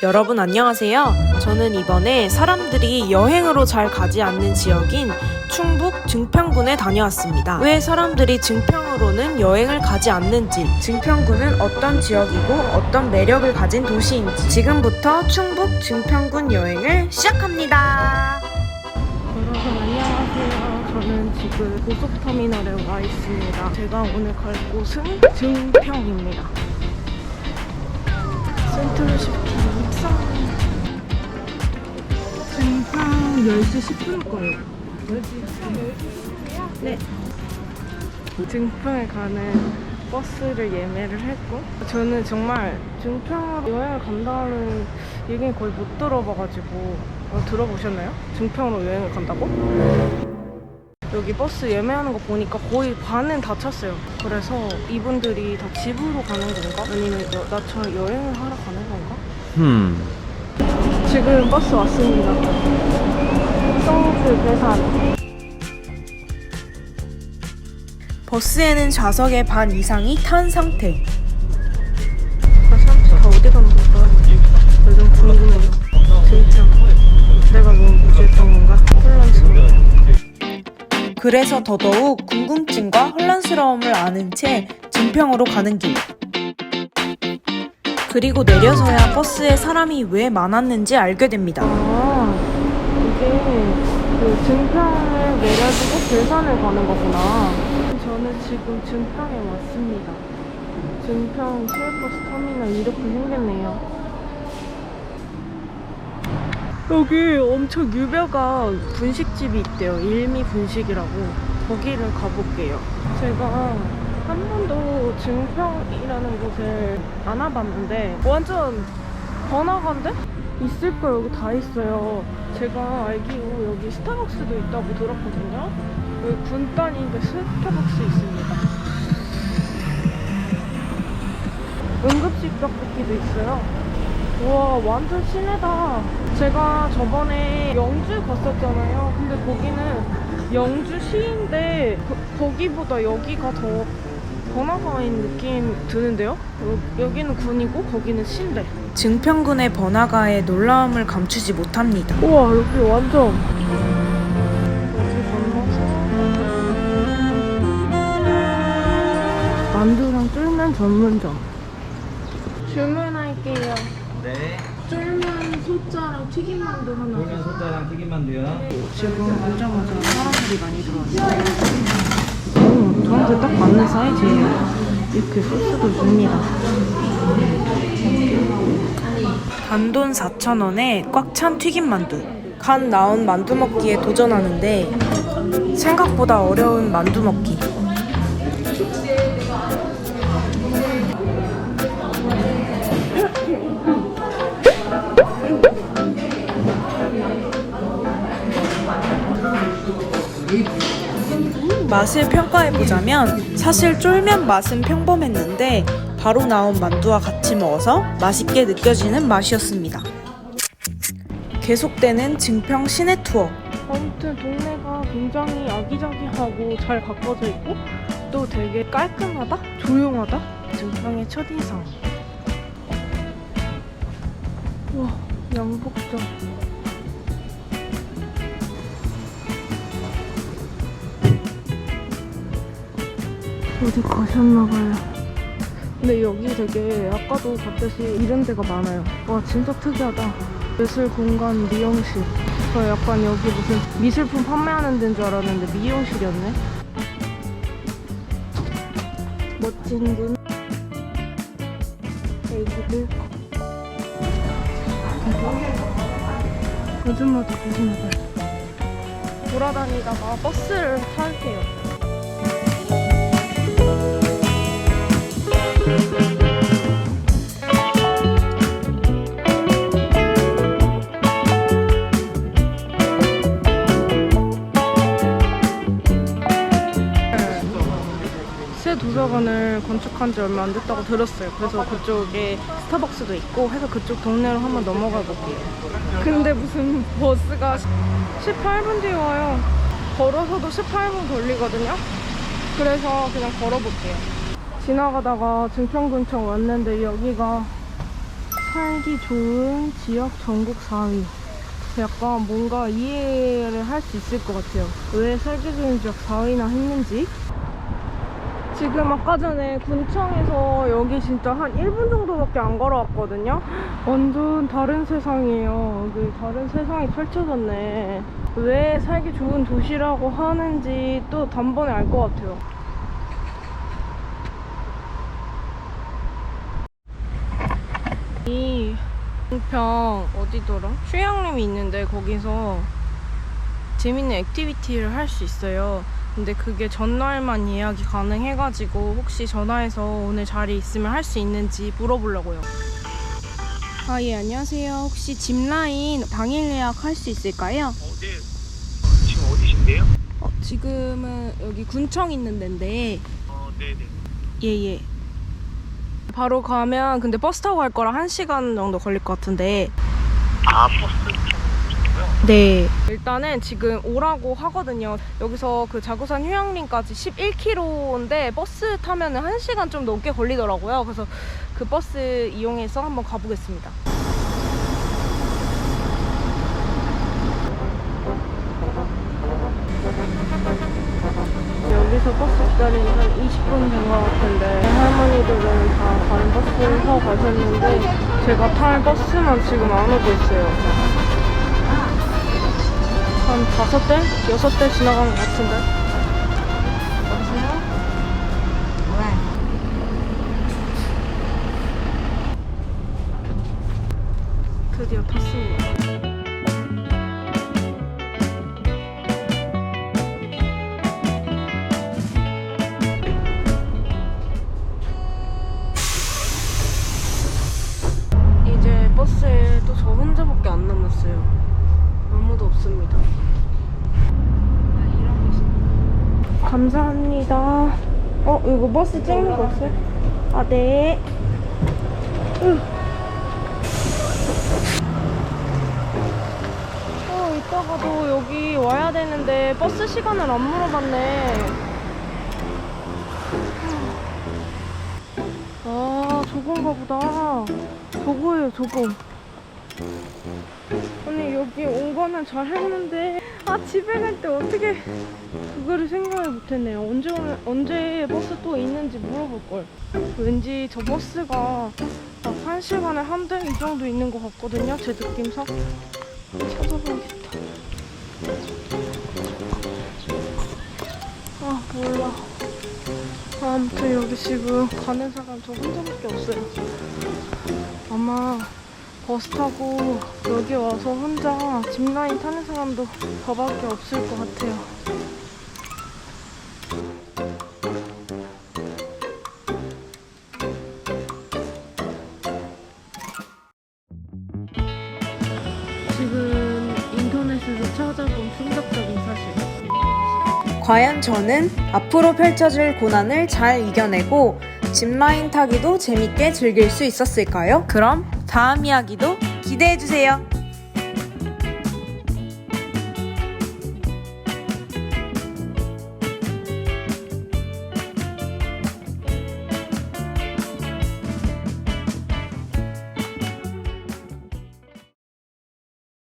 여러분 안녕하세요. 저는 이번에 사람들이 여행으로 잘 가지 않는 지역인 충북 증평군에 다녀왔습니다. 왜 사람들이 증평으로는 여행을 가지 않는지, 증평군은 어떤 지역이고 어떤 매력을 가진 도시인지 지금부터 충북 증평군 여행을 시작합니다. 여러분 안녕하세요. 저는 지금 고속터미널에 와 있습니다. 제가 오늘 갈 곳은 증평입니다. 센트럴 시 증평 10시 10분 거예요 10시 네 증평에 가는 버스를 예매를 했고 저는 정말 증평으로 여행을 간다는 얘기는 거의 못 들어봐가지고 어, 들어보셨나요? 증평으로 여행을 간다고? 여기 버스 예매하는 거 보니까 거의 반은 다 찼어요. 그래서 이분들이 다 집으로 가는 건가? 아니면 여- 나처럼 여행을 하러 가는 건가? 음. 지금 버스 왔습니다. 성수 괴산. 버스에는 좌석의 반 이상이 탄 상태. 아, 사람들 다 어디 가는 걸까? 요즘 궁금해요. 진짜. 내가 너무 무지했던 건가? 혼란스러워. 그래서 더더욱 궁금증과 혼란스러움을 아는 채 증평으로 가는 길. 그리고 내려서야 버스에 사람이 왜 많았는지 알게 됩니다. 아, 이게 그 증평을 내려주고 괴산을 가는 거구나. 저는 지금 증평에 왔습니다. 증평 시외버스 터미널 이렇게 생겼네요. 여기 엄청 유명한 분식집이 있대요. 일미 분식이라고. 거기를 가볼게요. 제가 한 번도 증평이라는 곳을 안 와봤는데 완전 번화가인데? 있을 거 여기 다 있어요. 제가 알기로 여기 스타벅스도 있다고 들었거든요. 여기 군단인데 스타벅스 있습니다. 응급식 떡볶이도 있어요. 우와 완전 시내다 제가 저번에 영주 갔었잖아요 근데 거기는 영주시인데 그- 거기보다 여기가 더 번화가인 느낌 드는데요? 여, 여기는 군이고 거기는 시인데 증평군의 번화가의 놀라움을 감추지 못합니다 우와 여기 완전 여기 만두랑 쫄면 전문점 주문할게요 네. 쫄면 소자랑 튀김만두 하나. 돌면 소자랑 튀김만두요. 지금 오자마자 사람들이 많이 들어왔어요. 오, 저한테 딱 맞는 사이즈예요. 이렇게 소스도 줍니다. 단돈 4,000원에 꽉 찬 튀김만두. 간 나온 만두 먹기에 도전하는데 생각보다 어려운 만두 먹기. 맛을 평가해보자면 사실 쫄면 맛은 평범했는데 바로 나온 만두와 같이 먹어서 맛있게 느껴지는 맛이었습니다. 계속되는 증평 시내 투어. 아무튼 동네가 굉장히 아기자기하고 잘 가꿔져 있고 또 되게 깔끔하다? 조용하다? 증평의 첫인상. 와, 양복점. 어디 가셨나봐요. 근데 여기 되게 아까도 봤듯이 이런 데가 많아요. 와 진짜 특이하다. 예술 공간 미용실. 저 약간 여기 무슨 미술품 판매하는 데인 줄 알았는데 미용실이었네. 멋진 분. 애기들. 아줌마도 계시나봐요. 돌아다니다가 버스를 탈게요. 도서관을 건축한 지 얼마 안 됐다고 들었어요. 그래서 그쪽에 스타벅스도 있고 해서 그쪽 동네로 한번 넘어가 볼게요. 근데 무슨 버스가 18분 뒤에 와요. 걸어서도 18분 걸리거든요. 그래서 그냥 걸어볼게요. 지나가다가 증평군청 왔는데 여기가 살기 좋은 지역 전국 4위. 약간 뭔가 이해를 할 수 있을 것 같아요. 왜 살기 좋은 지역 4위나 했는지. 지금 아까 전에 군청에서 여기 진짜 한 1분 정도밖에 안 걸어왔거든요. 완전 다른 세상이에요. 여기 다른 세상이 펼쳐졌네. 왜 살기 좋은 도시라고 하는지 또 단번에 알 것 같아요. 이평 어디더라? 휴양림이 있는데 거기서 재밌는 액티비티를 할 수 있어요. 근데 그게 전날만 예약이 가능해가지고 혹시 전화해서 오늘 자리 있으면 할 수 있는지 물어보려고요. 아, 예, 안녕하세요. 혹시 짚라인 당일 예약할 수 있을까요? 어, 네. 지금 어디신데요? 어, 지금은 여기 군청 있는 데인데, 어, 네네. 예, 예. 바로 가면 근데 버스 타고 갈 거라 1시간 정도 걸릴 것 같은데, 아, 버스? 네. 일단은 지금 오라고 하거든요. 여기서 그 자구산 휴양림까지 11km인데 버스 타면 은 1시간 좀 넘게 걸리더라고요. 그래서 그 버스 이용해서 한번 가보겠습니다. 여기서 버스 기다리는 한 20분 된 것 같은데 할머니들은 다 다른 버스를 타고 가셨는데 제가 탈 버스만 지금 안 오고 있어요. 한 다섯 대? 여섯 대 지나간 것 같은데. 여보세요? 드디어 탔습니다. 어, 이거 버스 찍는 거 없어요? 아, 네. 으. 어, 이따가도 여기 와야 되는데 버스 시간을 안 물어봤네. 아, 저건가 보다. 저거예요, 저거. 아니 여기 온 거는 잘 했는데 아 집에 갈 때 어떻게 그거를 생각을 못했네요. 언제 언제 버스 또 있는지 물어볼 걸. 왠지 저 버스가 딱한 시간에 한 대 이 정도 있는 것 같거든요 제 느낌상. 찾아봐야겠다. 아 몰라. 아, 아무튼 여기 지금 가는 사람 저 혼자밖에 없어요. 아마 버스 타고 여기 와서 혼자 짚라인 타는 사람도 저밖에 없을 것 같아요. 지금 인터넷에서 찾아본 충격적인 사실. 과연 저는 앞으로 펼쳐질 고난을 잘 이겨내고 짚라인 타기도 재밌게 즐길 수 있었을까요? 그럼 다음 이야기도 기대해주세요.